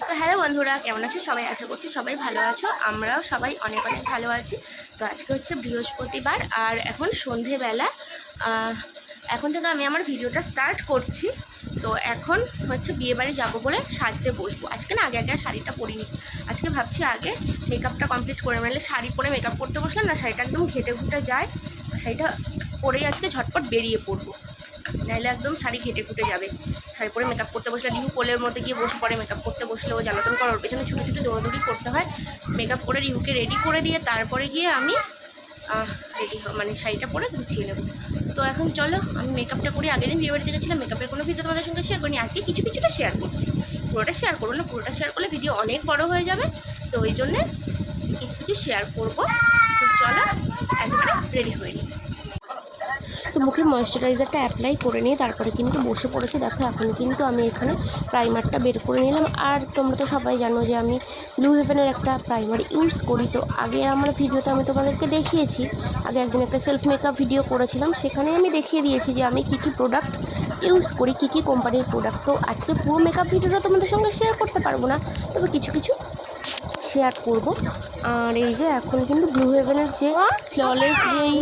তো হ্যালো বন্ধুরা, কেমন আছো? সবাই আশা করছি সবাই ভালো আছো। আমরাও সবাই অনেক অনেক ভালো আছি। তো আজকে হচ্ছে বৃহস্পতিবার আর এখন সন্ধেবেলা। এখন থেকে আমি আমার ভিডিওটা স্টার্ট করছি। তো এখন হচ্ছে বিয়েবাড়ি যাব বলে সাজতে বসবো। আজকে না, আগে আগে শাড়িটা পরিনি। আজকে ভাবছি আগে মেকআপটা কমপ্লিট করে নাহলে শাড়ি পরে মেকআপ করতে বসলাম না, শাড়িটা একদম ঘেটে ঘুটে যায়। শাড়িটা পরেই আজকে ঝটপট বেরিয়ে পড়ব। নাহলে একদম শাড়ি ঘেটে ঘুটে যাবে। শাড়ি পরে মেকআপ করতে বসলে, রিহু কোলের মধ্যে গিয়ে বসে পরে মেকআপ করতে বসলে ও জ্বালাতন করে ওর পেছনে ছুটো ছুটো দৌড়াদৌড়ি করতে হয়। মেকআপ করে রিহুকে রেডি করে দিয়ে তারপরে গিয়ে আমি রেডি মানে শাড়িটা পরে গুছিয়ে নেব। তো এখন চলো, আমি মেকআপটা করি। আগের দিন বিয়ে বাড়িতে গেছিলাম মেকআপের কোনো ভিডিও তোমাদের সঙ্গে শেয়ার করিনি। আজকে কিছু কিছুটা শেয়ার করছি। পুরোটা শেয়ার করব না, পুরোটা শেয়ার করলে ভিডিও অনেক বড় হয়ে যাবে। তো ওই জন্যে কিছু কিছু শেয়ার করব। তো চলো, একবারে রেডি হয়ে নিই। মুখে ময়শ্চারাইজারটা অ্যাপ্লাই করে নিয়ে তারপরে কিন্তু বসে পড়েছি। দেখো এখন কিন্তু আমি এখানে প্রাইমারটা বের করে নিলাম। আর তোমরা তো সবাই জানো যে আমি ব্লু হেভেনের একটা প্রাইমার ইউজ করি। তো আগে আমার ভিডিওতে আমি তোমাদেরকে দেখিয়েছি আগে একদিন একটা সেলফ মেকআপ ভিডিও করেছিলাম। সেখানে আমি দেখিয়ে দিয়েছি যে আমি কী কী প্রোডাক্ট ইউজ করি কী কী কোম্পানির প্রোডাক্ট তো আজকে পুরো মেকআপ ভিডিওটা তোমাদের সঙ্গে শেয়ার করতে পারব না তবে কিছু কিছু শেয়ার করব। আর এই যে এখন কিন্তু ব্লু হেভেনের যে ফ্ললেস যেই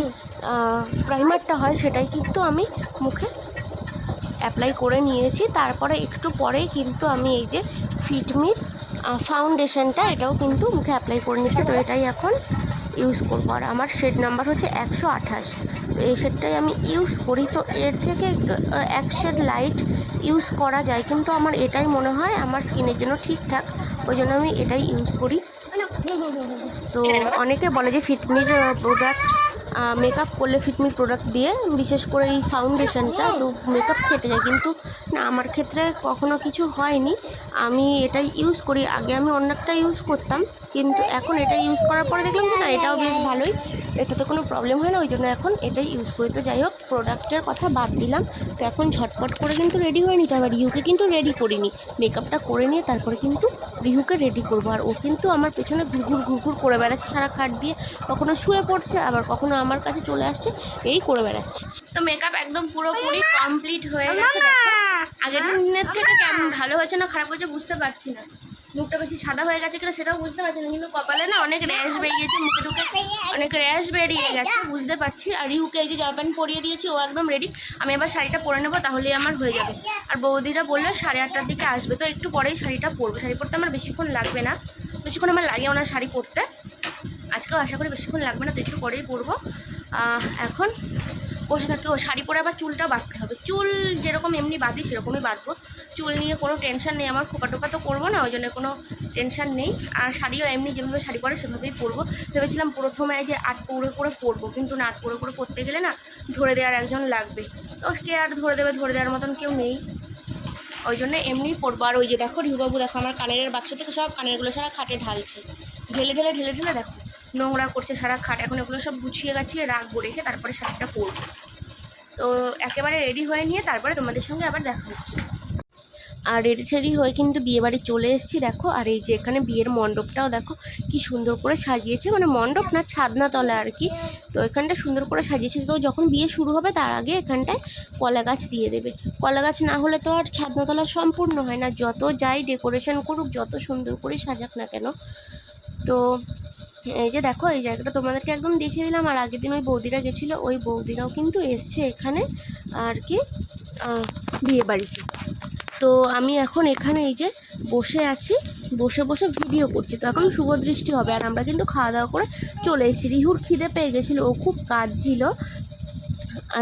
প্রাইমারটা হয় সেটাই কিন্তু আমি মুখে অ্যাপ্লাই করে নিয়েছি। তারপরে একটু পরেই কিন্তু আমি এই যে ফিটমির ফাউন্ডেশনটা এটাও কিন্তু মুখে অ্যাপ্লাই করে নিচ্ছি। তো এটাই এখন ইউজ করব। আর আমার শেড নাম্বার হচ্ছে একশো আঠাশ। তো এই শেডটাই আমি ইউজ করি। তো এর থেকে একটু এক শেড লাইট ইউজ করা যায়। কিন্তু আমার এটাই মনে হয় আমার স্কিনের জন্য ঠিকঠাক। ওই জন্য আমি এটাই ইউজ করি। তো অনেকে বলে যে ফিটমির প্রোডাক্ট মেকআপ করলে ফিটমি প্রোডাক্ট দিয়ে, বিশেষ করে এই ফাউন্ডেশনটা তো মেকআপ ফেটে যায় কিন্তু না, আমার ক্ষেত্রে কখনো কিছু হয়নি। আমি এটাই ইউজ করি। আগে আমি অন্য ইউজ করতাম, কিন্তু এখন এটা ইউজ করার পরে দেখলাম যে না, এটাও বেশ ভালোই। এটাতে কোনো প্রবলেম হয় না, ওই জন্য এখন এটাই ইউজ করি। তো যাই হোক প্রোডাক্টের কথা বাদ দিলাম। তো এখন ঝটপট করে কিন্তু রেডি হয়ে নিতে হবে। রিহুকে কিন্তু রেডি করিনি। মেকআপটা করে নিয়ে তারপরে কিন্তু রিহুকে রেডি করব। আর ও কিন্তু আমার পেছনে ঘুরঘুর ঘুরঘুর করে বেড়াচ্ছে সারা খাট দিয়ে। কখনো শুয়ে পড়ছে, আবার কখনো আমার কাছে চলে আসছে, এই করে বেড়াচ্ছে। তো মেকআপ একদম পুরোপুরি কমপ্লিট হয়ে গেছে। আগের দিনের থেকে কেমন ভালো হয়েছে না খারাপ হয়েছে বুঝতে পারছি না। মুখটা বেশি সাদা হয়ে গেছে কিনা সেটাও বুঝতে পারছি না, কিন্তু কপালে না অনেক র্যাশ বেরিয়েছে, মুখে ঢুকে অনেক র্যাশ বেরিয়ে গেছে, বুঝতে পারছি। আর রিহুকে এই যে জামা প্যান্ট পরিয়ে দিয়েছি, ও একদম রেডি আমি এবার শাড়িটা পরে নেব তাহলেই আমার হয়ে যাবে। আর বৌদিরা বলল সাড়ে আটটার দিকে আসবে, তো একটু পরেই শাড়িটা পরবো। শাড়ি পরতে আমার বেশিক্ষণ লাগবে না, বেশিক্ষণ আমার লাগে ওনার শাড়ি পরতে। আজকেও আশা করি বেশিক্ষণ লাগবে না, তো একটু পরেই পরবো। এখন বসে থাকি ও শাড়ি পরে আবার চুলটা বাঁধতে হবে। চুল যেরকম এমনি বাঁধি, সেরকমই বাঁধবো। চুল নিয়ে কোনো টেনশান নেই, আমার খোপা টোপা তো করব না, ওই জন্য কোনো টেনশান নেই। আর শাড়িও এমনি যেভাবে শাড়ি পরে, সেভাবেই পরবো। ভেবেছিলাম প্রথমে যে আট পৌড়ে করে পরবো, কিন্তু না, আট পৌড়ে করে পরতে গেলে না, ধরে দেওয়ার একজন লাগবে। তো কে আর ধরে দেবে, ধরে দেওয়ার মতন কেউ নেই। ওই জন্য এমনিই পরবো। আর ওই যে দেখো, রিহুবাবু দেখো, আমার কানের বাক্স থেকে সব কানেরগুলো সারা খাটে ঢালছে। ঢেলে ঢেলে ঢেলে ঢেলে দেখো। নোংরা করছে সারা খাট। এখন এগুলো সব গুছিয়ে গাছিয়ে রাখব, রেখে তারপরে শাড়িটা পরবো। তো একেবারে রেডি হয়ে নিয়ে তারপরে তোমাদের সঙ্গে আবার দেখা হচ্ছে। আর রেডি টেডি হয়ে কিন্তু বিয়েবাড়ি চলে এসেছি, দেখো। আর এই যে এখানে বিয়ের মণ্ডপটাও দেখো, কি সুন্দর করে সাজিয়েছে। মানে মণ্ডপ না, ছাদনা তলা আর কি। তো এখানটা সুন্দর করে সাজিয়েছে। তো যখন বিয়ে শুরু হবে, তার আগে এখানটায় কলা গাছ দিয়ে দেবে। কলা গাছ না হলে তো আর ছাদনাতলা সম্পূর্ণ হয় না। যত যাই ডেকোরেশন করুক, যত সুন্দর করে সাজাক না কেন। তো এই যে দেখো, এই জায়গাটা তোমাদেরকে একদম দেখিয়ে দিলাম, আর আগের দিন ওই বৌদিরা গেছিল, ওই বৌদিরাও কিন্তু এসছে এখানে, আর কি বিয়ে বাড়িতে। তো আমি এখন এখানে এই যে বসে আছি, বসে বসে ভিডিও করছি। তো এখন শুভ দৃষ্টি হবে, আর আমরা কিন্তু খাওয়া দাওয়া করে চলে এসেছি। রিহুর খিদে পেয়ে গেছিল, ও খুব কাঁদছিল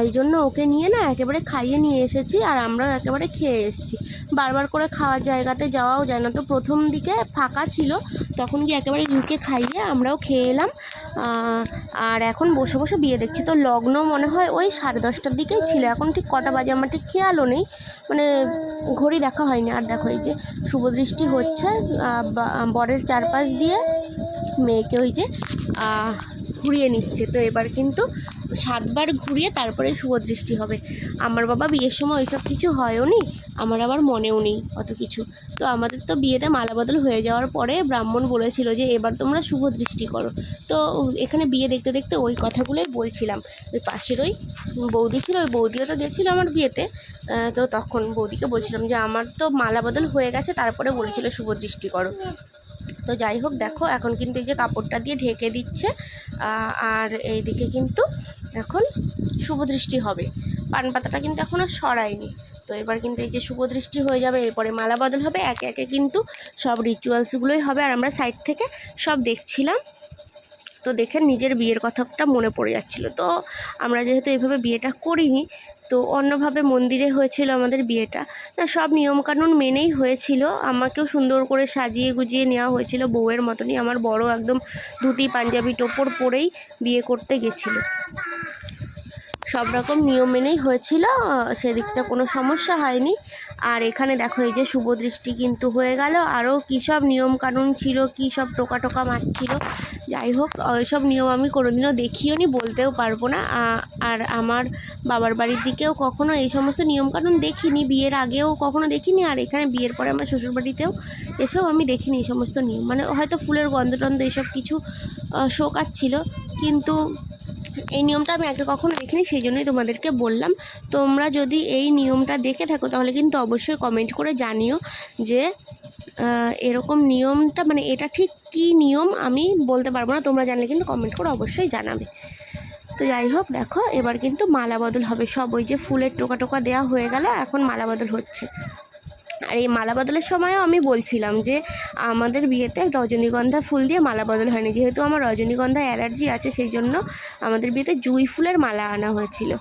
এই জন্য ওকে নিয়ে না একেবারে খাইয়ে নিয়ে এসেছি আর আমরাও একেবারে খেয়ে এসেছি। বারবার করে খাওয়ার জায়গাতে যাওয়াও যায় না। তো প্রথম দিকে ফাঁকা ছিল, তখন গিয়ে একেবারে রিহুকে খাইয়ে আমরাও খেয়ে এলাম। আর এখন বসে বসে বিয়ে দেখছি। তো লগ্ন মনে হয় ওই সাড়ে দশটার দিকেই ছিল। এখন ঠিক কটা বাজে আমার ঠিক খেয়ালও নেই। মানে ঘড়ি দেখা হয়নি। আর দেখো এই যে শুভদৃষ্টি হচ্ছে বরের চারপাশ দিয়ে মেয়েকে ওই যে ঘুরিয়ে নিচ্ছে। তো এবার কিন্তু সাতবার ঘুরিয়ে তারপরে শুভ দৃষ্টি হবে। আমার বাবা বিয়ের সময় ওইসব কিছু হয়ও নি, আমার আবার মনেও নেই অত কিছু। তো আমাদের তো বিয়েতে মালা বদল হয়ে যাওয়ার পরে ব্রাহ্মণ বলেছিল যে, এবার তোমরা শুভ দৃষ্টি করো। তো এখানে বিয়ে দেখতে দেখতে ওই কথাগুলোই বলছিলাম। ওই পাশের ওই বৌদি ছিল, ওই বৌদিও তো গেছিল আমার বিয়েতে। তো তখন বৌদিকে বলছিলাম যে, আমার তো মালা বদল হয়ে গেছে, তারপরে বলেছিল শুভ দৃষ্টি করো। তো যাই হোক, দেখো, এখন কিন্তু এই যে কাপড়টা দিয়ে ঢেকে দিচ্ছে আর এই দিকে কিন্তু এখন শুভ দৃষ্টি হবে। পান পাতাটা কিন্তু এখনও সরায়নি। তো এবার কিন্তু এই যে শুভ দৃষ্টি হয়ে যাবে, এরপরে মালা বদল হবে। একে একে কিন্তু সব রিচুয়ালসগুলোই হবে, আর আমরা সাইড থেকে সব দেখছিলাম। তো দেখে নিজের বিয়ের কথাটা মনে পড়ে যাচ্ছিল। তো আমরা যেহেতু এভাবে বিয়েটা করিনি, তো অন্যভাবে মন্দিরে হয়েছিল আমাদের বিয়েটা। না, সব নিয়মকানুন মেনেই হয়েছিল। আমাকেও সুন্দর করে সাজিয়ে গুজিয়ে নেওয়া হয়েছিল বউয়ের মতনই। আমার বড় একদম ধুতি, পাঞ্জাবি টোপর পরেই বিয়ে করতে গেছিল। সব রকম নিয়ম মেনেই হয়েছিল সেদিকটা কোনো সমস্যা হয়নি। আর এখানে দেখো, এই যে শুভ দৃষ্টি কিন্তু হয়ে গেল। আরও কী সব নিয়ম কানুন ছিল, কী সব টোকা টোকা মারছিল যাই হোক ওইসব নিয়ম আমি কোনোদিনও দেখিও নি, বলতেও পারব না। আর আমার বাবার বাড়ির দিকেও কখনো এই সমস্ত নিয়মকানুন দেখিনি। বিয়ের আগেও কখনো দেখিনি, আর এখানে বিয়ের পরে আমার শ্বশুরবাড়িতেও এসেও আমি দেখিনি এই সমস্ত নিয়ম। মানে হয়তো ফুলের গন্ধ টন্ধ এইসব কিছু শোকাচ্ছিল। কিন্তু এই নিয়মটা আমি আগে কখনো দেখিনি, সেই জন্যই তোমাদেরকে বললাম। তোমরা যদি এই নিয়মটা দেখে থাকো, তাহলে কিন্তু অবশ্যই কমেন্ট করে জানিও যে এরকম নিয়মটা মানে এটা ঠিক কী নিয়ম আমি বলতে পারব না, তোমরা জানলে কিন্তু কমেন্ট করে অবশ্যই জানাবে। তো যাই হোক, দেখো, এবার কিন্তু মালা বদল হবে। সব ওই যে ফুলের টোকা টোকা দেওয়া হয়ে গেল, এখন মালা বদল হচ্ছে। আর এই মালা বদলের সময়ও আমি বলছিলাম যে আমাদের বিয়েতে রজনীগন্ধা ফুল দিয়ে মালা বদল হয়নি। যেহেতু আমার রজনীগন্ধা অ্যালার্জি আছে, সেই জন্য আমাদের বিয়েতে জুঁই ফুলের মালা আনা হয়েছিল।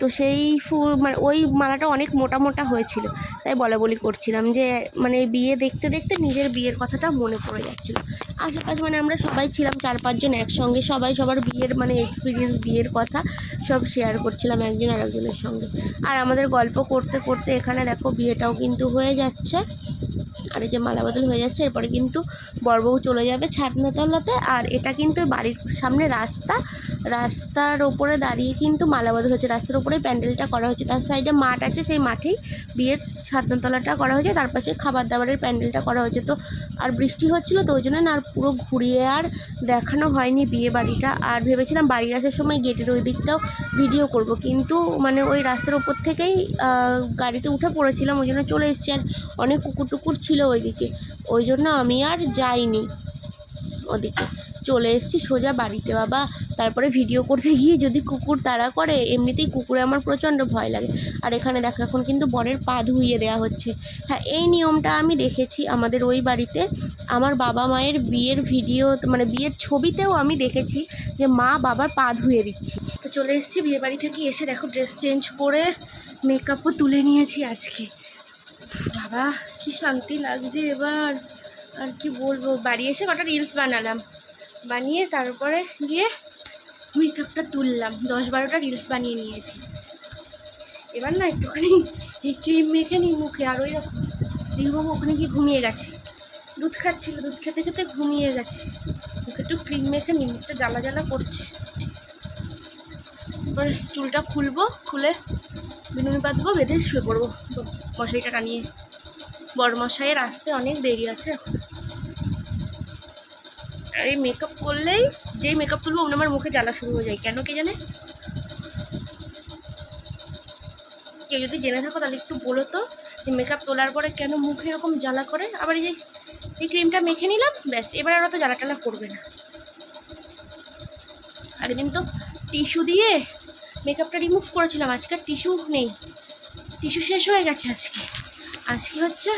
তো সেই ফুল মানে ওই মালাটা অনেক মোটা মোটা হয়েছিল। তাই বলা বলি করছিলাম যে মানে বিয়ে দেখতে দেখতে নিজের বিয়ের কথাটা মনে পড়ে যাচ্ছিল। আশেপাশে মানে আমরা সবাই ছিলাম, চার পাঁচজন একসঙ্গে, সবাই সবার বিয়ের মানে এক্সপিরিয়েন্স বিয়ের কথা সব শেয়ার করছিলাম একজন আর একজনের সঙ্গে। আর আমাদের গল্প করতে করতে এখানে দেখো বিয়েটাও কিন্তু হয়ে যাচ্ছে। আর এই যে মালা বদল হয়ে যাচ্ছে, এরপরে কিন্তু বরবউ চলে যাবে ছাদনাতলাতে আর এটা কিন্তু বাড়ির সামনে রাস্তা। রাস্তার ওপরে দাঁড়িয়ে কিন্তু মালা বদল হচ্ছে। রাস্তার ওপরেই প্যান্ডেলটা করা হচ্ছে। তার সাইডে মাঠ আছে, সেই মাঠেই বিয়ের ছাদনাতলাটা করা হয়েছে। তার পাশে খাবার দাবারের প্যান্ডেলটা করা হয়েছে। তো আর বৃষ্টি হচ্ছিল তো ওই জন্য না আর পুরো ঘুরিয়ে আর দেখানো হয়নি বিয়ে বাড়িটা। আর ভেবেছিলাম বাড়ি আসার সময় গেটের ওই দিকটাও ভিডিও করব। কিন্তু মানে ওই রাস্তার ওপর থেকেই গাড়িতে উঠে পড়েছিলাম। ওই জন্য চলে এসেছি। আর অনেক কুকুর টুকুর ছিল ওইদিকে। ওই জন্য আমি আর যাইনি ওদিকে। চলে এসেছি সোজা বাড়িতে, বাবা। তারপরে ভিডিও করতে গিয়ে যদি কুকুর তাড়া করে, এমনিতেই কুকুরে আমার প্রচণ্ড ভয় লাগে। আর এখানে দেখো, এখন কিন্তু বরের পা ধুইয়ে দেওয়া হচ্ছে। হ্যাঁ এই নিয়মটা আমি দেখেছি আমাদের ওই বাড়িতে। আমার বাবা মায়ের বিয়ের ভিডিও মানে বিয়ের ছবিতেও আমি দেখেছি যে মা বাবার পা ধুয়ে দিচ্ছে। তো চলে এসেছি বিয়ে বাড়ি থেকে, এসে দেখো ড্রেস চেঞ্জ করে মেকআপও তুলে নিয়েছি আজকে। বাবা, কি শান্তি লাগছে এবার। আর কি বলব, বাড়ি এসে কটা রিলস বানালাম। বানিয়ে তারপরে গিয়ে মেকআপটা তুললাম। দশ বারোটা রিলস বানিয়ে নিয়েছি। এবার না একটুখানি এই ক্রিম মেখে নিই মুখে, আর ওই রিহুবাবু ওখানে গিয়ে ঘুমিয়ে গেছে। দুধ খাচ্ছিল, দুধ খেতে খেতে ঘুমিয়ে গেছে। মুখে একটু ক্রিম মেখে নিই, মুখটা জ্বালা জ্বালা করছে। এবার চুলটা খুলবো, খুলে বিনুনি বাঁধবো বেঁধে শুয়ে পড়ব। মশারিটা টানিয়ে বড় মশাইয়ের আসতে অনেক দেরি আছে আর এই মেকআপ করলেই, যেই মেকআপ তুলবো ওমনি আমার মুখে জ্বালা শুরু হয়ে যায়। কেন কে জানে? কেউ যদি জেনে থাকো তাহলে একটু বলো তো, যে মেকআপ তোলার পরে কেন মুখে এরকম জ্বালা করে? আবার এই যে, এই ক্রিমটা মেখে নিলাম, ব্যাস, এবার আর অত জ্বালা টালা করবে না। আগের তো টিস্যু দিয়ে মেকআপটা রিমুভ করেছিলাম আজকে টিস্যু নেই। টিস্যু শেষ হয়ে গেছে আজকে। আজকে হচ্ছে